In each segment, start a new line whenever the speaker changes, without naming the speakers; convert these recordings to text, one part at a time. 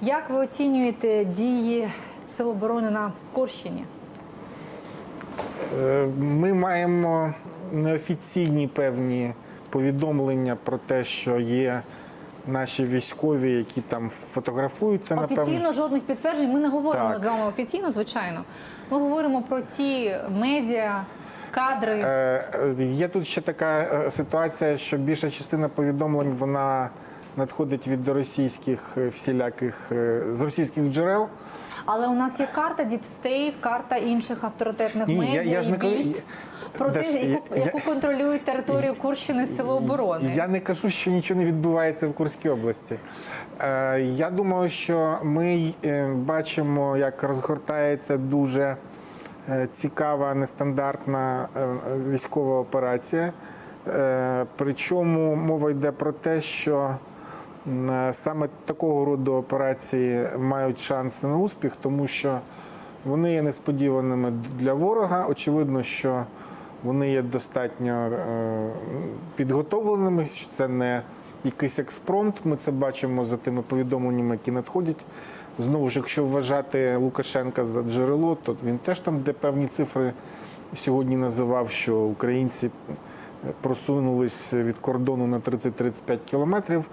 Як ви оцінюєте дії Сил оборони на Курщині?
Е, Ми маємо неофіційні певні повідомлення про те, що є наші військові, які там фотографуються напевно.
Офіційно жодних підтверджень. Ми не говоримо
Так.
з вами офіційно, звичайно. Ми говоримо про ті медіа, кадри.
Е, е, Є тут ще така е, ситуація, що більша частина повідомлень вона надходить від російських е, всіляких е, з російських джерел.
Але у нас є карта Deep State, карта інших авторитетних
Ні,
медіа
я ж
і
не
«Більд» про те, яку,
я-
яку контролюють територію Курщини Сили оборони.
Я не кажу, що нічого не відбувається в Курській області. Е, Я думаю, що ми е, бачимо, як розгортається дуже цікава, нестандартна військова операція. Причому мова йде про те, що саме такого роду операції мають шанс на успіх, тому що вони є несподіваними для ворога. Очевидно, що вони є достатньо е, підготовленими, що це не якийсь експромт. Ми це бачимо за тими повідомленнями, які надходять. Знову ж, якщо вважати Лукашенка за джерело, то він теж там, де певні цифри сьогодні називав, що українці просунулись від кордону на 30-35 кілометрів.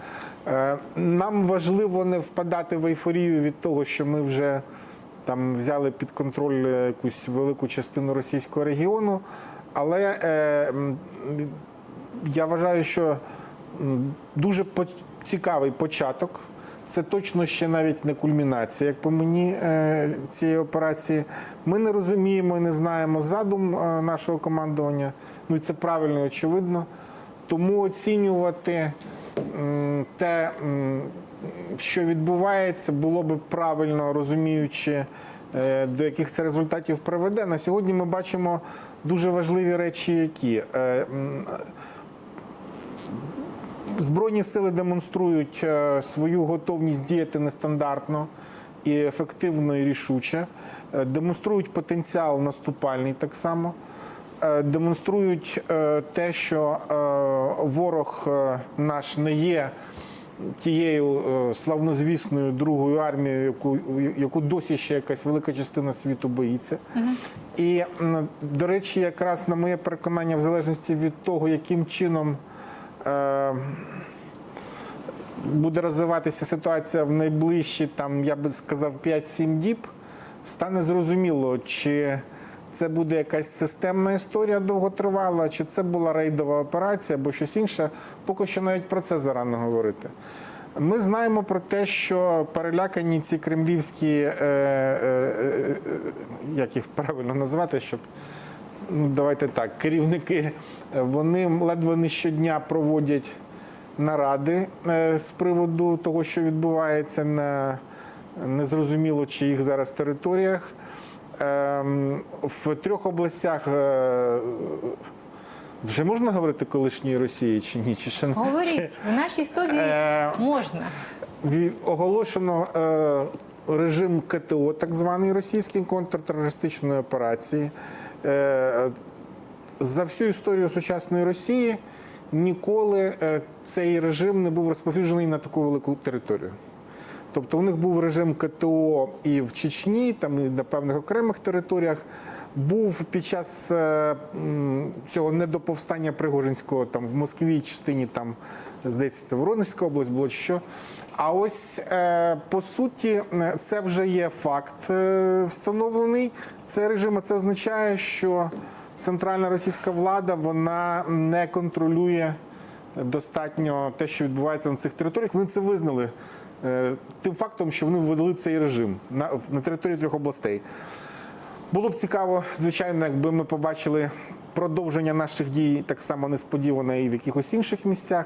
Е, Нам важливо не впадати в ейфорію від того, що ми вже там взяли під контроль якусь велику частину російського регіону. Але е, я вважаю, що дуже цікавий початок. Це точно ще навіть не кульмінація, як по мені, е, цієї операції. Ми не розуміємо і не знаємо задум е, нашого командування. Ну це правильно і очевидно. Тому оцінювати те, що відбувається, було би правильно розуміючи, е, до яких це результатів приведе. На сьогодні ми бачимо дуже важливі речі, які Збройні сили демонструють е, свою готовність діяти нестандартно і ефективно і рішуче, Е, демонструють потенціал наступальний так само, Е, демонструють те, що ворог наш не є тією славнозвісною другою армією, яку, яку досі ще якась велика частина світу боїться. І, до речі, якраз на моє переконання, в залежності від того, яким чином. Е, буде розвиватися ситуація в найближчі, там, я би сказав, 5-7 діб, стане зрозуміло, чи це буде якась системна історія довготривала, чи це була рейдова операція або щось інше. Поки що навіть про це зарано говорити. Ми знаємо про те, що перелякані ці кремлівські, е, е, е, як їх правильно назвати, щоб ну, давайте так, керівники, е, вони ледве не щодня проводять наради е, з приводу того, що відбувається на незрозуміло чи їх зараз територіях. Ем, В трьох областях е, вже можна говорити колишньої Росії чи ні? Чи ще?
Говоріть, в нашій студії можна.
Оголошено режим КТО, так званий російський контртерористичної операції. Е, за всю історію сучасної Росії ніколи е, цей режим не був розповсюджений на таку велику територію. Тобто у них був режим КТО і в Чечні, там і на певних окремих територіях. Був під час е, цього недоповстання Пригожинського там в Москві частині, там, здається, це Воронежська область було чи що. А ось е, по суті, це вже є факт е, встановлений. Це режим, а це означає, що центральна російська влада вона не контролює достатньо те, що відбувається на цих територіях. Вони це визнали е, тим фактом, що вони ввели цей режим на, на території трьох областей. Було б цікаво, звичайно, якби ми побачили продовження наших дій так само несподівано і в якихось інших місцях.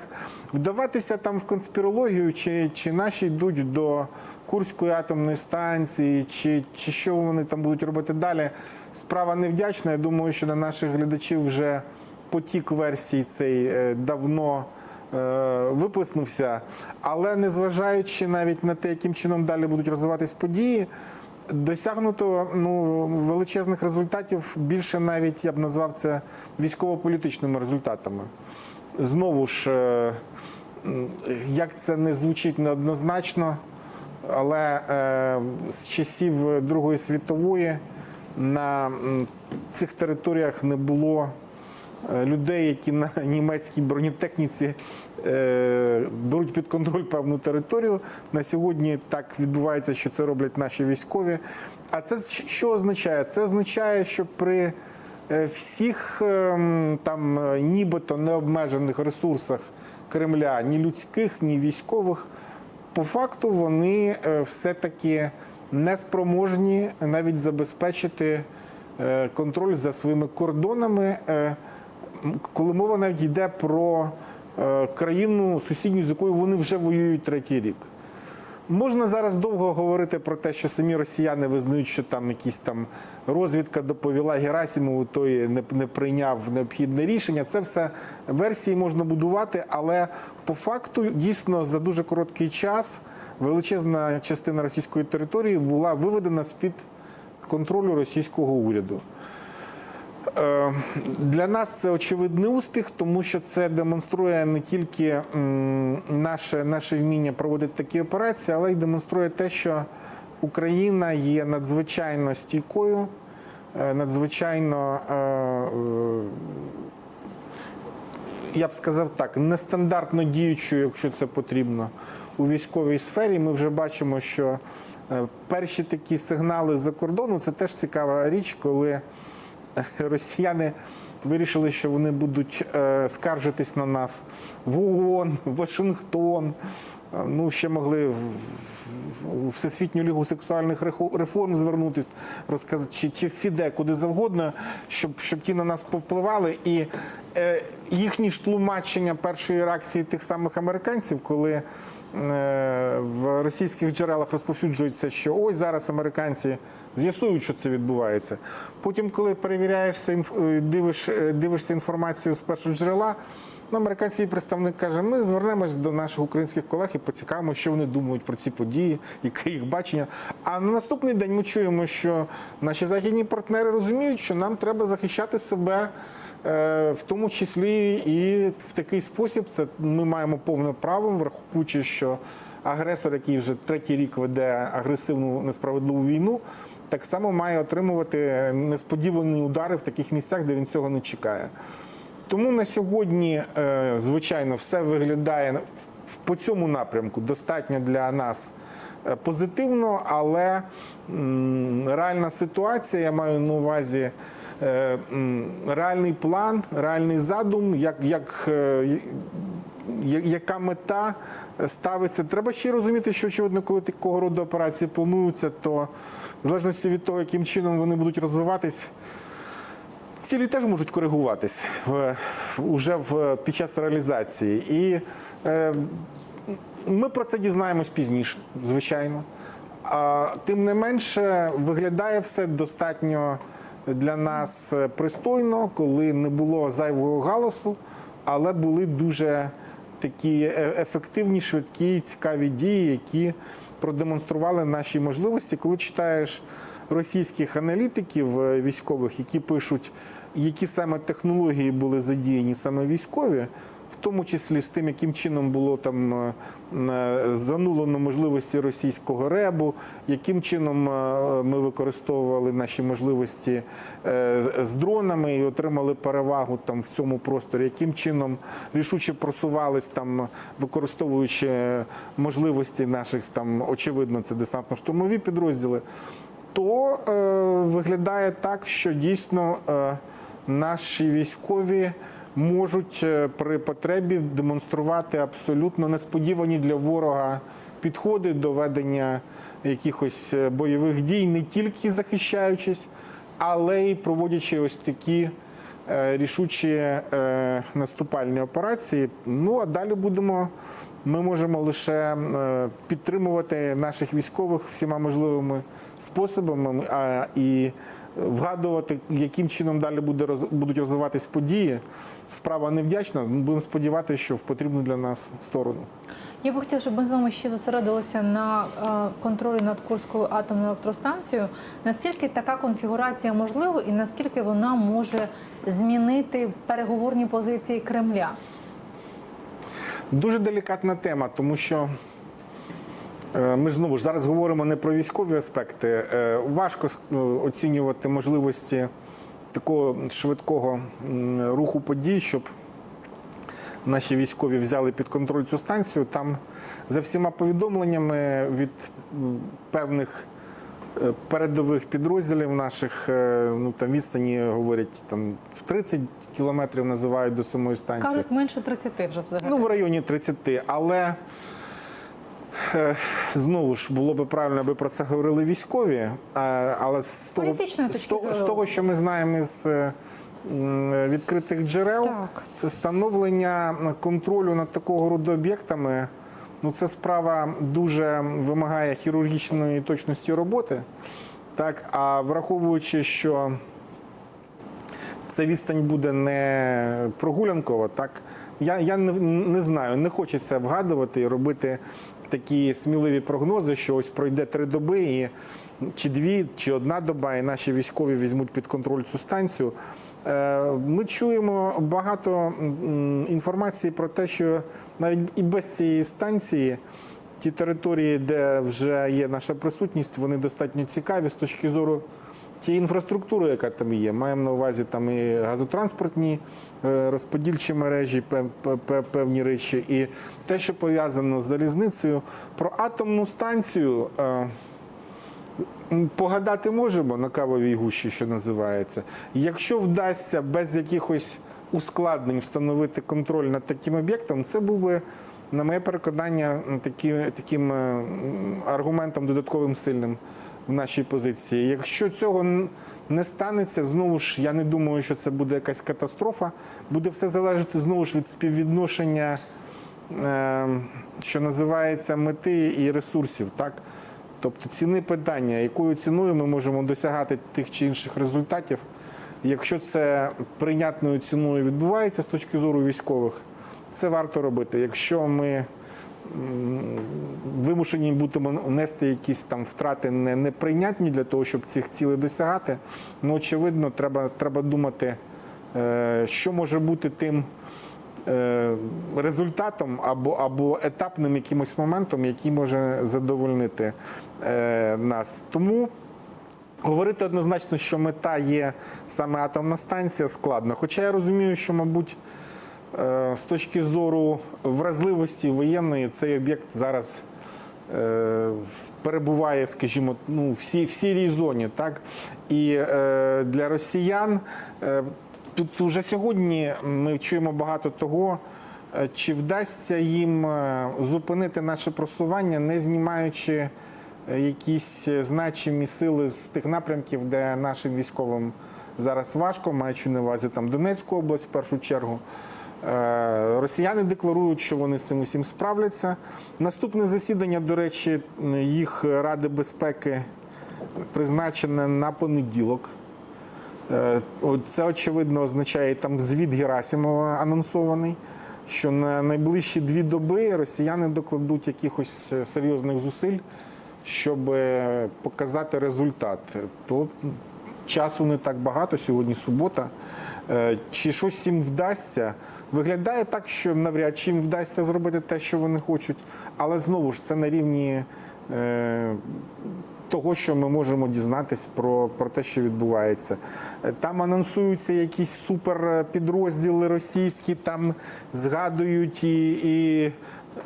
Вдаватися там в конспірологію, чи, чи наші йдуть до Курської атомної станції, чи, чи що вони там будуть робити далі. Справа невдячна. Я думаю, що на наших глядачів вже потік версій цей е, давно е, виплеснувся. Але незважаючи навіть на те, яким чином далі будуть розвиватись події, досягнуто ну, величезних результатів більше навіть я б назвав це військово-політичними результатами. Знову ж, е, як це не звучить неоднозначно, Але е, з часів Другої світової на цих територіях не було людей, які на німецькій бронетехніці е, беруть під контроль певну територію. На сьогодні так відбувається, що це роблять наші військові. А це що означає? Це означає, що при е, всіх ем, там е, нібито необмежених ресурсах Кремля, ні людських, ні військових, по факту вони е, все-таки неспроможні навіть забезпечити е, контроль за своїми кордонами, е, коли мова навіть йде про е, країну сусідню, з якою вони вже воюють третій рік. Можна зараз довго говорити про те, що самі росіяни визнають, що там якісь там розвідка доповіла Герасимову, той не, не прийняв необхідне рішення. Це все версії можна будувати, але по факту дійсно за дуже короткий час величезна частина російської території була виведена з-під контролю російського уряду. Е, Для нас це очевидний успіх, тому що це демонструє не тільки наше, наше вміння проводити такі операції, але й демонструє те, що Україна є надзвичайно стійкою, е, надзвичайно, е, я б сказав так, нестандартно діючою, якщо це потрібно, у військовій сфері. Ми вже бачимо, що перші такі сигнали з-за кордону це теж цікава річ, коли росіяни вирішили, що вони будуть е, скаржитись на нас в ООН, Вашингтон. Е, Ну, ще могли в- Всесвітню лігу сексуальних реформ звернутись, розказати, чи, чи в ФІДЕ, куди завгодно, щоб, щоб ті на нас повпливали. І е, їхні ж тлумачення першої реакції тих самих американців, коли е, в російських джерелах розповсюджується, що ось зараз американці з'ясують, що це відбувається. Потім, коли перевіряєшся, е, дивиш, е, дивишся інформацію з першого джерела, ну, американський представник каже: ми звернемось до наших українських колег і поцікавимо, що вони думають про ці події, яке їх бачення. А на наступний день ми чуємо, що наші західні партнери розуміють, що нам треба захищати себе. е, В тому числі і в такий спосіб це ми маємо повне право, враховуючи, що агресор, який вже третій рік веде агресивну несправедливу війну, так само має отримувати несподівані удари в таких місцях, де він цього не чекає. Тому на сьогодні, е, звичайно, все виглядає по цьому напрямку достатньо для нас е, позитивно, але реальна ситуація, я маю на увазі е, реальний план, реальний задум, як, як, е, яка мета ставиться. Треба ще розуміти, що очевидно, коли такого роду операції плануються, то в залежності від того, яким чином вони будуть розвиватись. Цілі теж можуть коригуватись в, уже в, під час реалізації. І е, ми про це дізнаємось пізніше, звичайно. А, тим не менше, виглядає все достатньо для нас пристойно, коли не було зайвого галасу, але були дуже такі е- ефективні, швидкі, цікаві дії, які продемонстрували наші можливості. Коли читаєш російських аналітиків е, військових, які пишуть, які саме технології були задіяні саме військові, тому числі з тим, яким чином було там е, е, занулено можливості російського ребу, яким чином е, ми використовували наші можливості з дронами і отримали перевагу там в цьому просторі, яким чином рішуче просувались там, використовуючи можливості наших там, очевидно, це десантно-штурмові підрозділи то е, виглядає так, що дійсно е, наші військові можуть е, при потребі демонструвати абсолютно несподівані для ворога підходи до ведення якихось е, бойових дій, не тільки захищаючись, але й проводячи ось такі е, рішучі наступальні операції. Ну а далі будемо. Ми можемо лише е, підтримувати наших військових всіма можливими способами, а і вгадувати, яким чином далі буде будуть розвиватись події. Справа невдячна. Будемо сподіватися, що в потрібну для нас сторону.
Я би хотіла, щоб ми з вами ще зосередилися на е, контролі над Курською атомною електростанцією. Наскільки така конфігурація можлива і наскільки вона може змінити переговорні позиції Кремля?
Дуже делікатна тема, тому що Е, Ми знову ж зараз говоримо не про військові аспекти. Е, Важко ну, оцінювати можливості такого швидкого руху подій, щоб наші військові взяли під контроль цю станцію. Там за всіма повідомленнями від певних е, передових підрозділів наших е, ну там відстані говорять там в 30 кілометрів називають до самої станції.
Кажуть, менше 30 вже взагалі.
Ну, в районі 30, але е, знову ж було би правильно, аби про це говорили військові. Але з того, з того, з того, що ми знаємо з е, відкритих джерел,
Так.
встановлення контролю над такого роду об'єктами. Ну, це справа дуже вимагає хірургічної точності роботи. Так, а враховуючи, що ця відстань буде не прогулянкова, так я, я не, не знаю, не хочеться вгадувати і робити такі сміливі прогнози, що ось пройде три доби, і чи дві, чи одна доба, і наші військові візьмуть під контроль цю станцію. Е, Ми чуємо багато інформації про те, що навіть і без цієї станції ті території, де вже є наша присутність, вони достатньо цікаві з точки зору тієї інфраструктури, яка там є. Маємо на увазі там і газотранспортні е, розподільчі мережі, пев- пев- пев- певні речі, і те, що пов'язано з залізницею. Про атомну станцію. Погадати можемо на кавовій гущі, що називається. Якщо вдасться без якихось ускладнень встановити контроль над таким об'єктом, це був би, на моє переконання, м, такі, таким е, аргументом додатковим сильним в нашій позиції. Якщо цього не станеться, знову ж я не думаю, що це буде якась катастрофа. Буде все залежати знову ж від співвідношення е, що називається мети і ресурсів, так? Тобто ціни питання, якою ціною ми можемо досягати тих чи інших результатів. Якщо це прийнятною ціною відбувається з точки зору військових, це варто робити. Якщо ми вимушені будемо нести якісь там втрати не- неприйнятні для того, щоб цих цілей досягати, ну очевидно, треба, треба думати, е, що може бути тим результатом або, або етапним якимось моментом, який може задовольнити е, нас. Тому говорити однозначно, що мета є саме атомна станція, складно. Хоча я розумію, що, мабуть, е, з точки зору вразливості воєнної цей об'єкт зараз. е, Перебуває, скажімо, ну, в в сірій зоні, так і е, для росіян е, тут уже сьогодні ми чуємо багато того, е, чи вдасться їм е, зупинити наше просування, не знімаючи е, якісь значимі сили з тих напрямків, де нашим військовим зараз важко, маючи на увазі там Донецьку область в першу чергу. Росіяни декларують, що вони з цим усім справляться. Наступне засідання, до речі, їх Ради безпеки призначене на понеділок. Е, Це очевидно означає там звіт Герасимова анонсований, що на найближчі дві доби росіяни докладуть якихось е, серйозних зусиль, щоб е, показати результат. То часу не так багато, сьогодні субота. Чи щось їм вдасться? Виглядає так, що навряд чи їм вдасться зробити те, що вони хочуть, але знову ж це на рівні. Е, того, що ми можемо дізнатись про, про те, що відбувається. Е, Там анонсуються якісь суперпідрозділи російські, там згадують і, і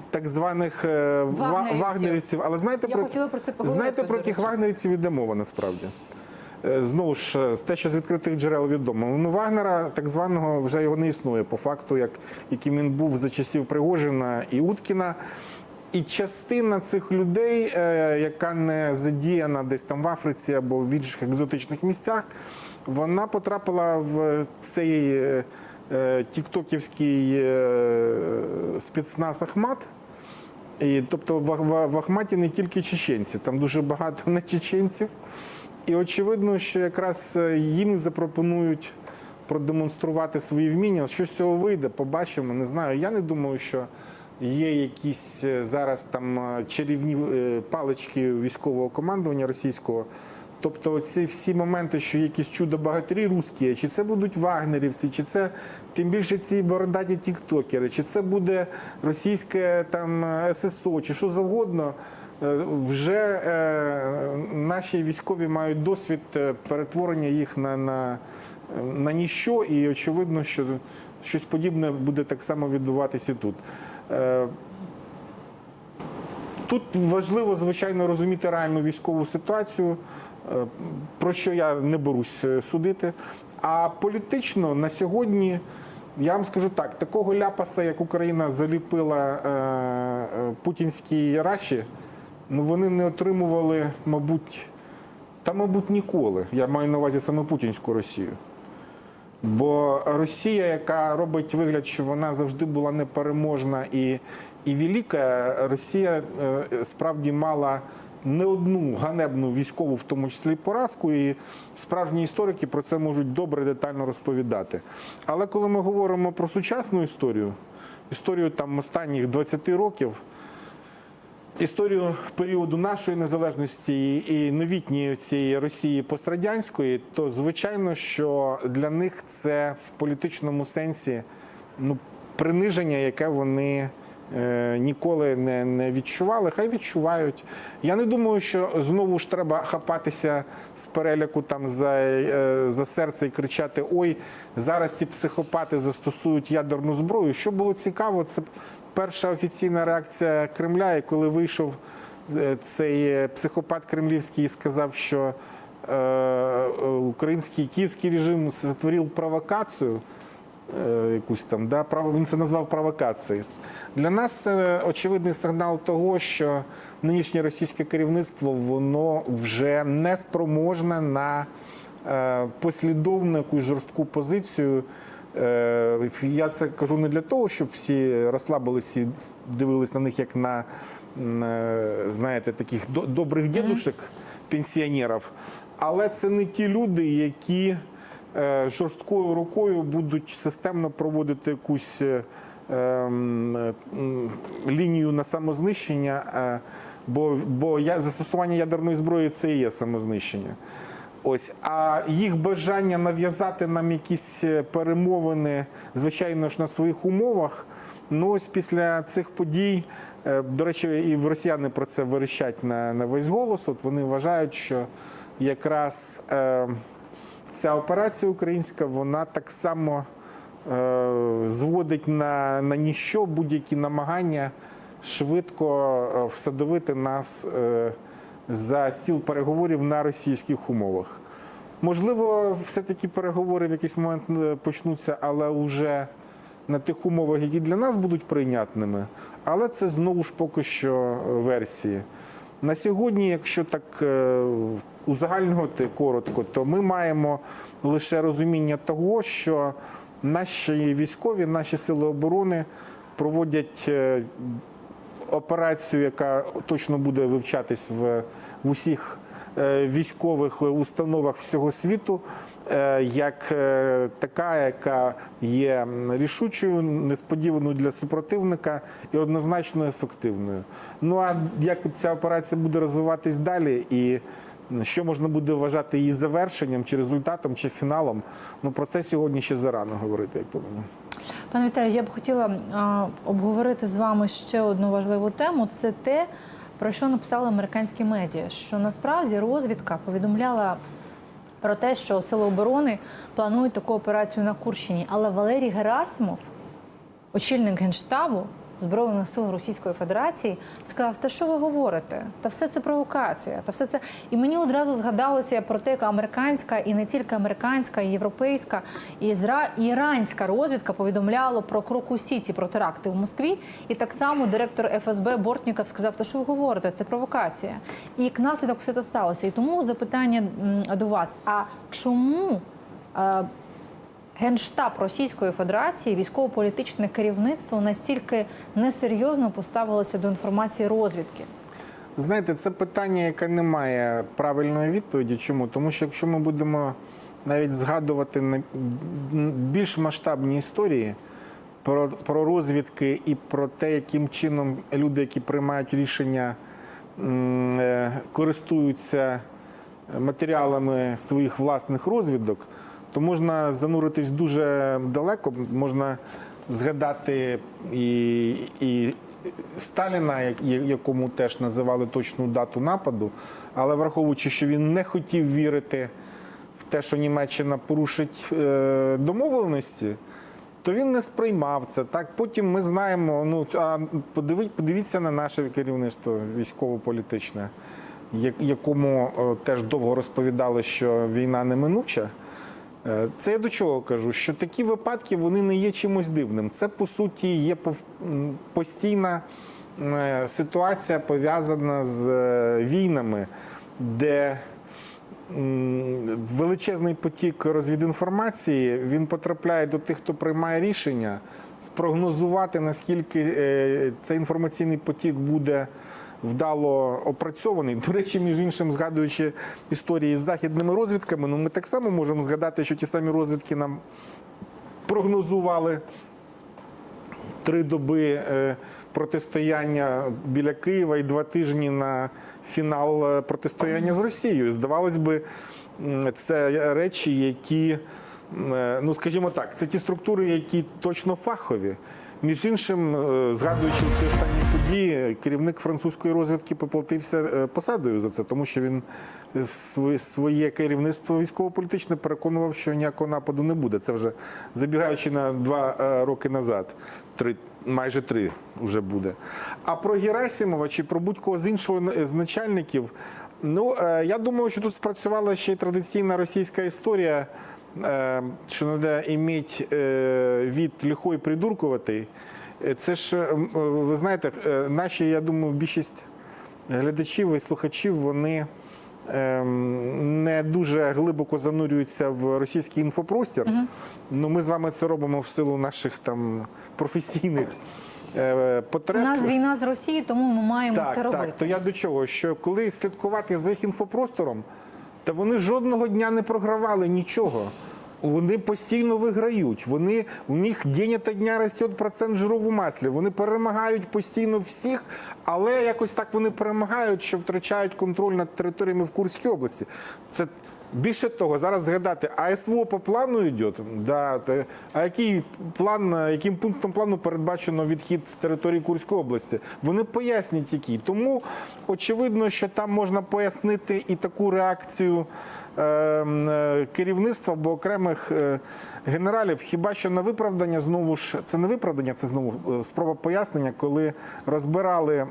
так званих е,
Вагнерівців.
вагнерівців. Але знаєте,
Я
про,
про це
знаєте, про
речі.
вагнерівців іде мова насправді? Е, Знову ж е, те, що з відкритих джерел відомо. Ну, Вагнера, так званого, вже його не існує по факту, як, яким він був за часів Пригожина і Уткіна. І частина цих людей, е, яка не задіяна десь там в Африці або в інших екзотичних місцях, вона потрапила в цей е, е, тіктоківський спецназ Ахмат. І, тобто в, Ахматі не тільки чеченці, там дуже багато не чеченців. І очевидно, що якраз їм запропонують продемонструвати свої вміння. Що з цього вийде, побачимо. Не знаю. Я не думаю, що є якісь е, зараз там е, чарівні е, палички військового командування російського. Тобто ці всі моменти, що якісь чудо багатирі русські, чи це будуть вагнерівці, чи це тим більше ці бородаті тіктокери, чи це буде російське там ССО, чи що завгодно. вже е, наші військові мають досвід перетворення їх на, на, на ніщо, і очевидно, що щось подібне буде так само відбуватися і тут. Е, Тут важливо, звичайно, розуміти реальну військову ситуацію, е, про що я не берусь е, судити. А політично на сьогодні, я вам скажу так, такого ляпаса, як Україна заліпила путінській раші, ну вони не отримували, мабуть, та, мабуть, ніколи. Я маю на увазі саме путінську Росію. Бо Росія, яка робить вигляд, що вона завжди була непереможна і, і велика, Росія е, справді мала не одну ганебну військову, в тому числі поразку, і справжні історики про це можуть добре детально розповідати. Але коли ми говоримо про сучасну історію, історію там останніх 20 років, історію періоду нашої незалежності і новітньої цієї Росії пострадянської, то звичайно, що для них це в політичному сенсі ну, приниження, яке вони. е, Ніколи не, не відчували, хай відчувають. Я не думаю, що знову ж треба хапатися з переляку там за, е, за серце і кричати: Ой, зараз ці психопати застосують ядерну зброю. Що було цікаво, це перша офіційна реакція Кремля, і коли вийшов е, цей е, психопат кремлівський і сказав, що е, український київський режим затворив провокацію. Якусь там, да, він це назвав провокацією. Для нас це очевидний сигнал того, що нинішнє російське керівництво воно вже не спроможне на послідовну якусь жорстку позицію. Е, Я це кажу не для того, щоб всі розслабилися і дивились на них як на, е, знаєте, таких добрих дідушек, пенсіонерів. Але це не ті люди, які е, жорсткою рукою будуть системно проводити якусь ем, лінію на самознищення. Бо, бо я, застосування ядерної зброї це і є самознищення. Ось, а їх бажання нав'язати нам якісь е, перемовини, звичайно ж, на своїх умовах. Ну ось після цих подій, е, до речі, і росіяни про це верещать на, на весь голос. От вони вважають, що якраз е, ця операція українська, вона так само е, зводить на, на ніщо будь-які намагання швидко е, всадовити нас е, за стіл переговорів на російських умовах. Можливо, все-таки переговори в якийсь момент е, почнуться, але вже на тих умовах, які для нас будуть прийнятними. Але це знову ж поки що е, версії. На сьогодні, якщо так е, узагальнювати коротко, то ми маємо лише розуміння того, що наші військові, наші сили оборони проводять операцію, яка точно буде вивчатись в, в усіх е, військових установах всього світу, е, як е, така, яка є рішучою, несподіваною для супротивника і однозначно ефективною. Ну а як ця операція буде розвиватись далі і що можна буде вважати її завершенням, чи результатом, чи фіналом? Ну про це сьогодні ще зарано говорити, як по мені.
Пане Віталію, я б хотіла а, обговорити з вами ще одну важливу тему. Це те, про що написали американські медіа. Що насправді розвідка повідомляла про те, що сили оборони планують таку операцію на Курщині. Але Валерій Герасимов, очільник генштабу Збройних сил Російської Федерації, сказав: Та що ви говорите? Та все це провокація, та все це. І мені одразу згадалося про те, як американська і не тільки американська, і європейська, і ізра... іранська розвідка повідомляла про крок у Сіті, про теракти в Москві. І так само директор ФСБ Бортніков сказав: Та що ви говорите? Це провокація. І як наслідок все це сталося. І тому запитання до вас: а чому? Генштаб Російської Федерації, військово-політичне керівництво настільки несерйозно поставилося до інформації розвідки.
Знаєте, це питання, яке не має правильної відповіді. Чому? Тому що якщо ми будемо навіть згадувати більш масштабні історії про, про розвідки і про те, яким чином люди, які приймають рішення, е, користуються матеріалами своїх власних розвідок, то можна зануритись дуже далеко, можна згадати і, і Сталіна, якому теж називали точну дату нападу, але враховуючи, що він не хотів вірити в те, що Німеччина порушить е, домовленості, то він не сприймав це. Так потім ми знаємо. Ну а подивіть, подивіться на наше керівництво військово-політичне, якому е, теж довго розповідали, що війна неминуча. Е, Це я до чого кажу? Що такі випадки вони не є чимось дивним. Це по суті є постійна е, ситуація пов'язана з е, війнами, де величезний потік розвідінформації він потрапляє до тих, хто приймає рішення, спрогнозувати наскільки цей інформаційний потік буде вдало опрацьований. До речі, між іншим, згадуючи історії з західними розвідками, ну ми так само можемо згадати, що ті самі розвідки нам прогнозували три доби е, протистояння біля Києва і два тижні на фінал е, протистояння з Росією. Здавалось би, це речі, які, е, ну скажімо так, це ті структури, які точно фахові. Між іншим, е, згадуючи ці останні події, керівник французької розвідки поплатився е, посадою за це, тому що він своє- керівництво військово-політичне переконував, що ніякого нападу не буде. Це вже забігаючи на два е, роки назад, три, майже три вже буде. А про Герасимова чи про будь-кого з іншого з начальників, ну я думаю, що тут спрацювала ще й традиційна російська історія. Е, Що треба іметь е, від лихой придуркуватий. Е, Це ж, е, ви знаєте, наші, я думаю, більшість глядачів і слухачів, вони ем, не дуже глибоко занурюються в російський інфопростір. Ну, ми з вами це робимо в силу наших там професійних е,
У нас війна з Росією, тому ми маємо
Так,
це робити.
так. То я до чого? Що коли слідкувати за їх інфопростором, то вони жодного дня не програвали нічого. Вони постійно виграють. Вони у них день та дня росте процент жиру маслі. Вони перемагають постійно всіх, але якось так вони перемагають, що втрачають контроль над територіями в Курській області. Це більше того, зараз згадати, а СВО по плану йде. Да, а який план, яким пунктом плану передбачено відхід з території Курської області? Вони пояснять, який. Тому очевидно, що там можна пояснити і таку реакцію е, е, керівництва або окремих е, генералів. Хіба що на виправдання знову ж це не виправдання, це знову е, спроба пояснення, коли розбирали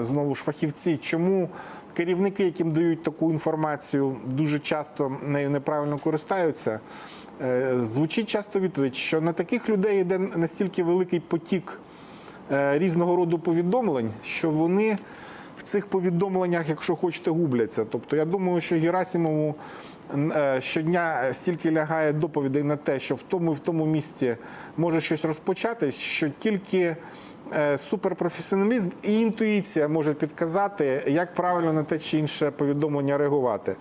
знову ж фахівці, чому. Керівники, яким дають таку інформацію, дуже часто нею неправильно користаються. Е, Звучить часто відповідь, що на таких людей йде настільки великий потік е, різного роду повідомлень, що вони в цих повідомленнях, якщо хочете, губляться. Тобто, я думаю, що Герасимову е, щодня стільки лягає доповідей на те, що в тому і в тому місці може щось розпочатись, що тільки суперпрофесіоналізм і інтуїція може підказати, як правильно на те чи інше повідомлення реагувати.